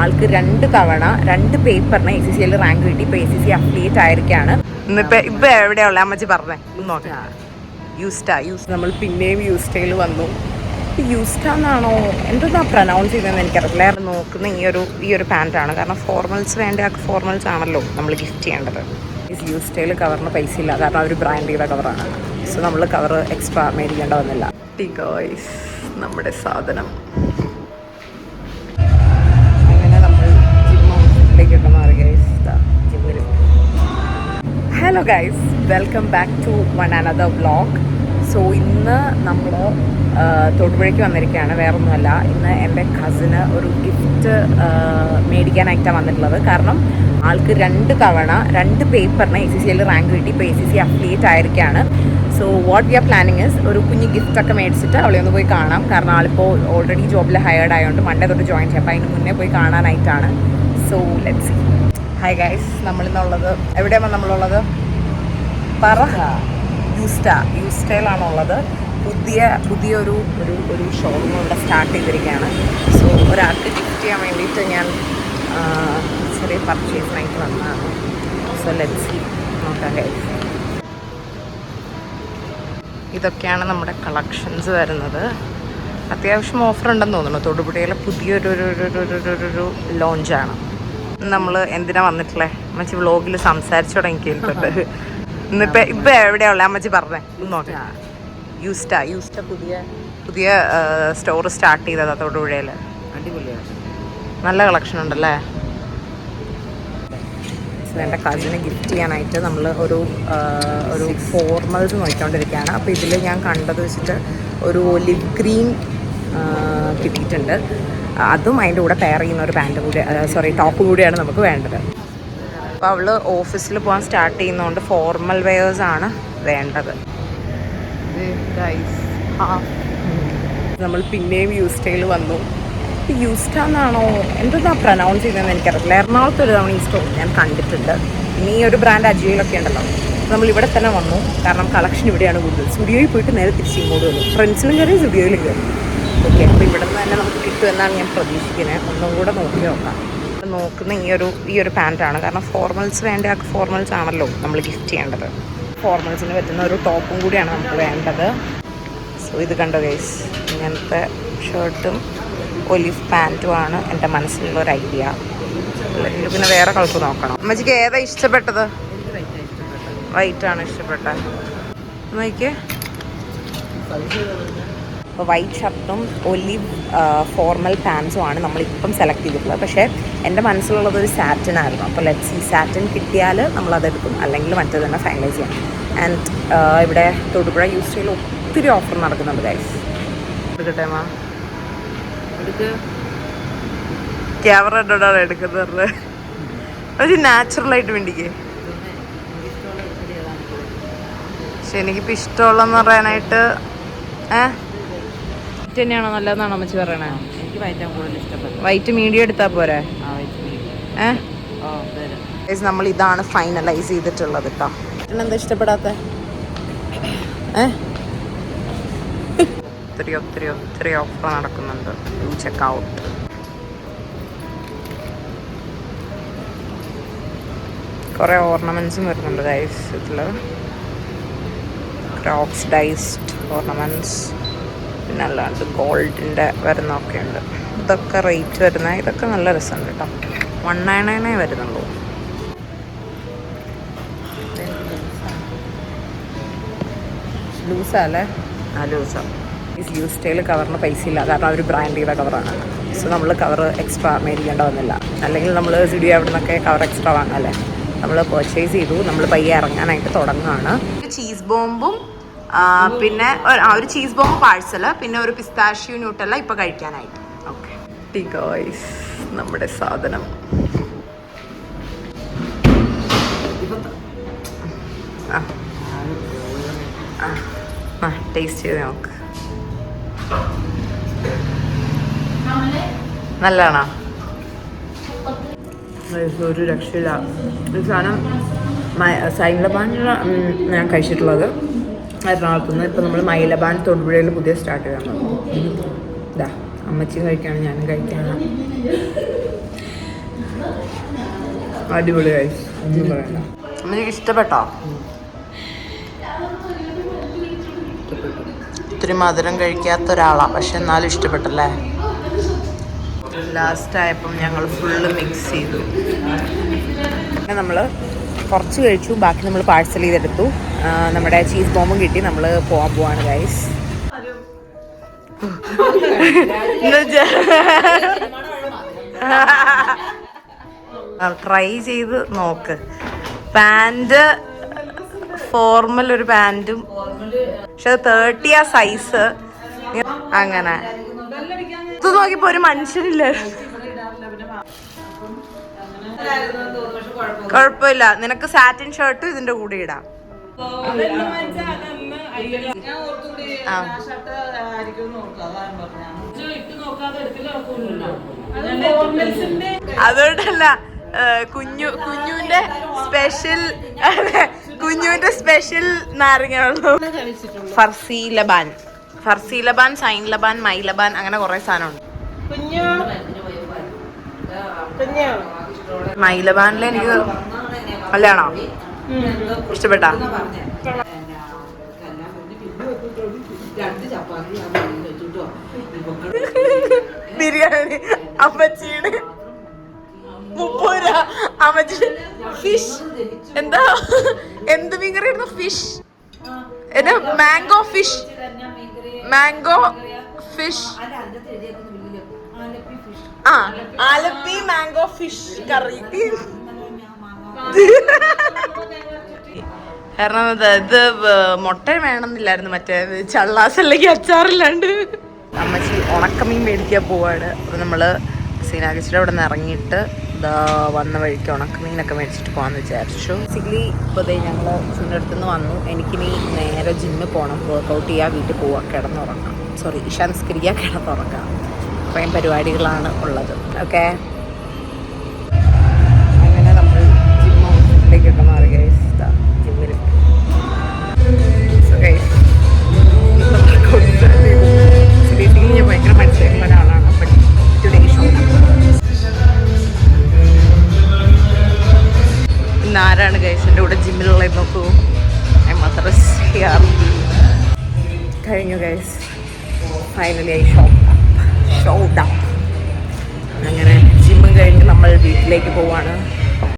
ആൾക്ക് രണ്ട് തവണ രണ്ട് പേപ്പറിന് എ സി സിയിൽ റാങ്ക് കിട്ടി. ഇപ്പൊ എ സി സി അഫിലിയേറ്റ് ആയിരിക്കാണ്. ഇന്നിപ്പോ ഇപ്പൊ എവിടെയുള്ള അമ്മച്ചി പറഞ്ഞേ. യൂസ് നമ്മൾ പിന്നെയും യൂസ്റ്റയിൽ വന്നു. യൂസ്റ്റ എന്നാണോ പ്രനൗൺസ് ചെയ്തതെന്ന് എനിക്കറിയില്ല. നോക്കുന്ന ഈ ഒരു ഈ ഒരു പാന്റാണ് കാരണം ഫോർമൽസ് വേണ്ട ആ ഫോർമൽസ് ആണല്ലോ നമ്മൾ ഗിഫ്റ്റ് ചെയ്യേണ്ടത്. യൂസ്റ്റയിൽ കവറിന് പൈസ ഇല്ല കാരണം അവർ ബ്രാൻഡ് ചെയ്ത കവറാണ് സോ നമ്മൾ കവർ എക്സ്ട്രാ മേടിക്കേണ്ട വന്നില്ല. ടിഗോയ്സ് നമ്മുടെ സാധനം. അങ്ങനെ നമ്മൾ ജിമ്മിലേക്കൊക്കെ മാറി ഗൈസ് ജിമ്മിൽ hello guys welcome back to one another vlog so ഇന്ന് നമ്മൾ തൊടുപുഴയ്ക്ക് വന്നിരിക്കുകയാണ്. വേറൊന്നുമല്ല ഇന്ന് എന്റെ കസിന് ഒരു ഗിഫ്റ്റ് മേടിക്കാനായിട്ടാണ് വന്നിട്ടുള്ളത്. കാരണം ആൾക്ക് രണ്ട് തവണ രണ്ട് പേപ്പറിന് എ സി സിയിൽ റാങ്ക് കിട്ടി. ഇപ്പോൾ എ സി സി അഫിലിയേറ്റ് ആയിരിക്കുകയാണ് so what we are planning is ഒരു കുഞ്ഞ് ഗിഫ്റ്റ് ഒക്കെ മേടിച്ചിട്ട് അവളെ ഒന്ന് പോയി കാണാം. കാരണം ആളിപ്പോൾ ഓൾറെഡി ജോബിൽ ഹയർഡ് ആയതുകൊണ്ട് മണ്ടേ തൊട്ട് ജോയിൻ ചെയ്യാം. അപ്പോൾ അതിന് മുന്നേ പോയി കാണാനായിട്ടാണ്. സോ ലെറ്റ്സ് ഹൈ ഗൈസ് നമ്മളിന്നുള്ളത് എവിടെയാണ് നമ്മളുള്ളത്? പറ. യൂസ്റ്റ. യൂസ്റ്റയിലാണുള്ളത്. പുതിയ പുതിയൊരു ഒരു ഒരു ഷോറൂം ഇവിടെ സ്റ്റാർട്ട് ചെയ്തിരിക്കുകയാണ്. സോ ഒരാൾക്ക് ഗിഫ്റ്റ് ചെയ്യാൻ വേണ്ടിയിട്ട് ഞാൻ ചെറിയ പർച്ചേസിനായിട്ട് വന്നതാണ്. സോ ലെറ്റ് സി നോക്കാം ഗൈസ് ഇതൊക്കെയാണ് നമ്മുടെ കളക്ഷൻസ് വരുന്നത്. അത്യാവശ്യം ഓഫർ ഉണ്ടെന്ന് തോന്നുന്നു. തൊടുപുഴയിലെ പുതിയൊരു ഒരു ലോഞ്ചാണ്. നമ്മൾ എന്തിനാ വന്നിട്ടില്ലേ അമ്മച്ചി വ്ളോഗിൽ സംസാരിച്ചു തുടങ്ങി കേൾക്കട്ടെ ഇന്നിപ്പോ ഇപ്പൊ എവിടെയാ ഉള്ളത് അമ്മച്ചി പറഞ്ഞേ. നോക്കാം. യൂസ്റ്റ യൂസ്റ്റ പുതിയ പുതിയ സ്റ്റോർ സ്റ്റാർട്ട് ചെയ്തതാ തൊടുപുഴയിൽ അടിപൊളിയാണ് നല്ല കളക്ഷൻ ഉണ്ടല്ലേ? എന്റെ കസിന് ഗിഫ്റ്റ് ചെയ്യാനായിട്ട് നമ്മൾ ഒരു ഒരു ഫോർമൽസ് നോക്കിക്കൊണ്ടിരിക്കുകയാണ്. അപ്പോൾ ഇതിൽ ഞാൻ കണ്ടത് വെച്ചിട്ട് ഒരു ഒലിവ് ഗ്രീൻ കിട്ടിയിട്ടുണ്ട്. അതും അതിന്റെ കൂടെ പെയർ ചെയ്യുന്ന ഒരു പാന്റ് കൂടി സോറി ടോപ്പ് കൂടിയാണ് നമുക്ക് വേണ്ടത്. അപ്പോൾ അവൾ ഓഫീസിൽ പോകാൻ സ്റ്റാർട്ട് ചെയ്യുന്നതുകൊണ്ട് ഫോർമൽ വെയേഴ്സ് ആണ് വേണ്ടത്. നമ്മൾ പിന്നെയും യൂസ്റ്റയിൽ വന്നു. യൂസ്റ്റ എന്നാണോ എന്തെന്നാ പ്രൊനൗൺസ് ചെയ്തതെന്ന് എനിക്കറിയില്ല. എറണാകുളത്ത് ഒരു തവണ ഈ സ്റ്റോർ ഞാൻ കണ്ടിട്ടുണ്ട്. ഇനി ഈ ഒരു ബ്രാൻഡ് അജിയോയിലൊക്കെ ഉണ്ടല്ലോ. നമ്മൾ ഇവിടെ തന്നെ വന്നു. കാരണം കളക്ഷൻ ഇവിടെയാണ് കൂടുതൽ. സ്റ്റുഡിയോയിൽ പോയിട്ട് നേരെ തിരിച്ച് ഇങ്ങോട്ട് വന്നു. ഫ്രണ്ട്സിലും കയറി സ്റ്റുഡിയോയിലും കയറി ഓക്കെ അപ്പോൾ ഇവിടെ നിന്ന് തന്നെ നമുക്ക് കിട്ടുമെന്നാണ് ഞാൻ പ്രതീക്ഷിക്കുന്നത് ഒന്നും കൂടെ നോക്കി നോക്കാം. നോക്കുന്ന ഈ ഒരു ഈ ഒരു പാന്റാണ് കാരണം ഫോർമൽസ് വേണ്ട? ഫോർമൽസ് ആണല്ലോ നമ്മൾ ഗിഫ്റ്റ് ചെയ്യേണ്ടത്. ഫോർമൽസിന് പറ്റുന്ന ഒരു ടോപ്പും കൂടിയാണ് നമുക്ക് വേണ്ടത്. സോ ഇത് കണ്ടോ ഗൈസ് ഇങ്ങനത്തെ ഷർട്ടും ഒലിവ് പാന്റുമാണ് എന്റെ മനസ്സിലുള്ള ഒരു ഐഡിയ അല്ലെങ്കിൽ പിന്നെ വേറെ കളർ നോക്കണം. അമ്മച്ചിക്ക് ഏതാ ഇഷ്ടപ്പെട്ടത്? വൈറ്റ് ആണ് ഇഷ്ടപ്പെട്ടത്. നോക്കിയേ അപ്പോൾ വൈറ്റ് ഷർട്ടും ഒലിവ് ഫോർമൽ പാൻസും ആണ് നമ്മളിപ്പം സെലക്ട് ചെയ്തിട്ടുള്ളത്. പക്ഷേ എന്റെ മനസ്സിലുള്ളത് ഒരു സാറ്റിൻ ആയിരുന്നു. അപ്പോൾ ലെറ്റ്സ് ഈ സാറ്റിൻ കിട്ടിയാൽ നമ്മളതെടുക്കും അല്ലെങ്കിൽ മറ്റേ തന്നെ ഫൈനലൈസ് ചെയ്യാം. ആൻഡ് ഇവിടെ തൊടുപുഴ യൂസ് ചെയ്യുന്ന ഒത്തിരി ഓഫർ നടക്കുന്നുണ്ട് ഗൈസ് എടുക്കട്ടെ മാ ക്യാമറ ഇട്ടോടാണ് എടുക്കുന്നത് ഒരു നാച്ചുറലായിട്ട് വേണ്ടിക്കേ. പക്ഷെ എനിക്കിപ്പോൾ ഇഷ്ടമുള്ളതെന്ന് പറയാനായിട്ട് ഏഹ് വൈറ്റ് തന്നെയാണോ നല്ലതെന്നാണോ അമ്മച്ചി പറയണേ? എനിക്ക് വൈറ്റാൻ കൂടുതൽ ഇഷ്ടപ്പെട്ടു വൈറ്റ് മീഡിയം എടുത്താൽ പോരെ? ആ വൈറ്റ് ഏഹ് നമ്മൾ ഇതാണ് ഫൈനലൈസ് ചെയ്തിട്ടുള്ളത് കേട്ടോ എന്താ ഇഷ്ടപ്പെടാത്ത? ഏഹ് ഒത്തിരി ഒത്തിരി ഒത്തിരി ഓഫർ നടക്കുന്നുണ്ട്. ചെക്ക് ഔട്ട് കുറേ ഓർണമെന്റ്സും വരുന്നുണ്ട് ഗൈസ് ഇതിൽ ക്രോക്സ് ഡൈസ്ഡ് ഓർണമെന്റ്സ് പിന്നെ അല്ലാണ്ട് ഗോൾഡിന്റെ വരുന്നതൊക്കെ ഉണ്ട്. ഇതൊക്കെ റേറ്റ് വരുന്ന ഇതൊക്കെ നല്ല രസമുണ്ട് കേട്ടോ വൺ നയൻ നയനേ വരുന്നുള്ളൂ. ലൂസാ അല്ലേ? ആ ലൂസോ യൂസ് സ്റ്റൈൽ കവറിന് പൈസ ഇല്ല കാരണം അവർ ബ്രാൻഡ് ചെയ്ത കവറാണ് സോ നമ്മൾ കവർ എക്സ്ട്രാ മേടിക്കേണ്ട വന്നില്ല. അല്ലെങ്കിൽ നമ്മൾ സ്റ്റുഡിയോ അവിടെ നിന്നൊക്കെ കവർ എക്സ്ട്രാ വാങ്ങാല്ലേ. നമ്മൾ പർച്ചേസ് ചെയ്തു. നമ്മൾ പയ്യെ ഇറങ്ങാനായിട്ട് തുടങ്ങുകയാണ് ചീസ് ബോംബും പിന്നെ ഒരു- ആ, ഒരു ചീസ് ബോംബ് പാഴ്സൽ പിന്നെ ഒരു പിസ്താഷ്യൂ ന്യൂട്ടല്ല ഇപ്പൊ കഴിക്കാനായിട്ട്. ഓക്കെ നമ്മുടെ സാധനം. ആ. ടേസ്റ്റ് ചെയ്ത് നോക്ക്. നല്ലതാണോ? ഒരു രക്ഷയില്ല. ഈ സാധനം സൈലബാനിലാണ് ഞാൻ കഴിച്ചിട്ടുള്ളത് എറണാകുളത്ത് നിന്ന് ഇപ്പം നമ്മൾ മൈലബാൻ തൊടുപുഴയിൽ പുതിയ സ്റ്റാർട്ട് ചെയ്യാൻ ഇതാ അമ്മച്ചി കഴിക്കാണ് ഞാനും കഴിക്കാണ്. അടിപൊളി കഴിച്ചു ഒന്നും പറയണ്ട. ഇഷ്ടപ്പെട്ടോ? ഇത്തിരി മധുരം കഴിക്കാത്ത ഒരാളാണ് പക്ഷെ എന്നാലും ഇഷ്ടപ്പെട്ടല്ലേ? ലാസ്റ്റ് ആയപ്പം ഞങ്ങൾ ഫുള്ള് മിക്സ് ചെയ്തു. പിന്നെ നമ്മൾ കുറച്ച് കഴിച്ചു ബാക്കി നമ്മൾ പാഴ്സൽ ചെയ്തെടുത്തു. നമ്മുടെ ചീസ് ബോംബും കിട്ടി. നമ്മൾ പോകാൻ പോവാണ് ഗൈസ് ട്രൈ ചെയ്ത് നോക്ക്. പാന്റ് ഫോർമൽ ഒരു പാന്റും പക്ഷെ തേർട്ടി ആ സൈസ് അങ്ങനെ. ഇത് നോക്കിയപ്പോ ഒരു മനുഷ്യനില്ല. കുഴപ്പമില്ല. നിനക്ക് സാറ്റിൻ ഷർട്ടും ഇതിന്റെ കൂടെ ഇടാം. അതുകൊണ്ടല്ല കുഞ്ഞു കുഞ്ഞുവിന്റെ സ്പെഷ്യൽ കുഞ്ഞുവിന്റെ സ്പെഷ്യൽ നാരങ്ങ ഫർസി ലബാൻ. ഫർസി ലബാൻ സൈൻ ലബാൻ മൈ ലബാൻ അങ്ങനെ കുറെ സാധനമുണ്ട്. മൈ ലബാനിൽ എനിക്ക് കല്യാണോ ഇഷ്ടപ്പെട്ട? ബിരിയാണി അമ്മച്ചിയുടെ മുപ്പത് രൂപ അമ്മച്ചി. ഫിഷ് എന്താ? എന്ത് മീൻകറി ആയിരുന്നു ഫിഷ് എന്നാ മാംഗോ ഫിഷ് മാംഗോ ഫിഷ് ആ ആലപ്പി മാംഗോ ഫിഷ് കറി. കാരണം ഇത് മുട്ട വേണമെന്നില്ലായിരുന്നു. മറ്റേ ചള്ളാസ് അല്ലെങ്കിൽ അച്ചാറില്ലാണ്ട്. അമ്മച്ചി ഉണക്കമീൻ മേടിക്കാൻ പോവാണ്. അപ്പോൾ നമ്മൾ സീനാകച്ചിയുടെ അവിടെ നിന്ന് ഇറങ്ങിയിട്ട് ഇതാ വന്ന വഴിക്ക് ഉണക്കമീനൊക്കെ മേടിച്ചിട്ട് പോകാമെന്ന് വിചാരിച്ചു. ബേസിക്കലി ഇപ്പോൾ ഞങ്ങൾ അടുത്ത് നിന്ന് വന്നു. എനിക്ക് ഇനി നേരെ ജിമ്മിൽ പോകണം വർക്കൗട്ട് ചെയ്യുക വീട്ടിൽ പോവുക കിടന്നുറങ്ങാം. സോറി ഇഷാൻസ്കരിക്കുക കിടന്നുറങ്ങാം. അത്രയും പരിപാടികളാണ് ഉള്ളത്. ഓക്കെ ഇന്ന് ആരാണ് ഗൈസ് എന്റെ കൂടെ ജിമ്മിലുള്ള നോക്കൂ കഴിഞ്ഞു guys finally I show show അങ്ങനെ ജിമ്മും കഴിഞ്ഞ് നമ്മൾ വീട്ടിലേക്ക് പോവാണ്.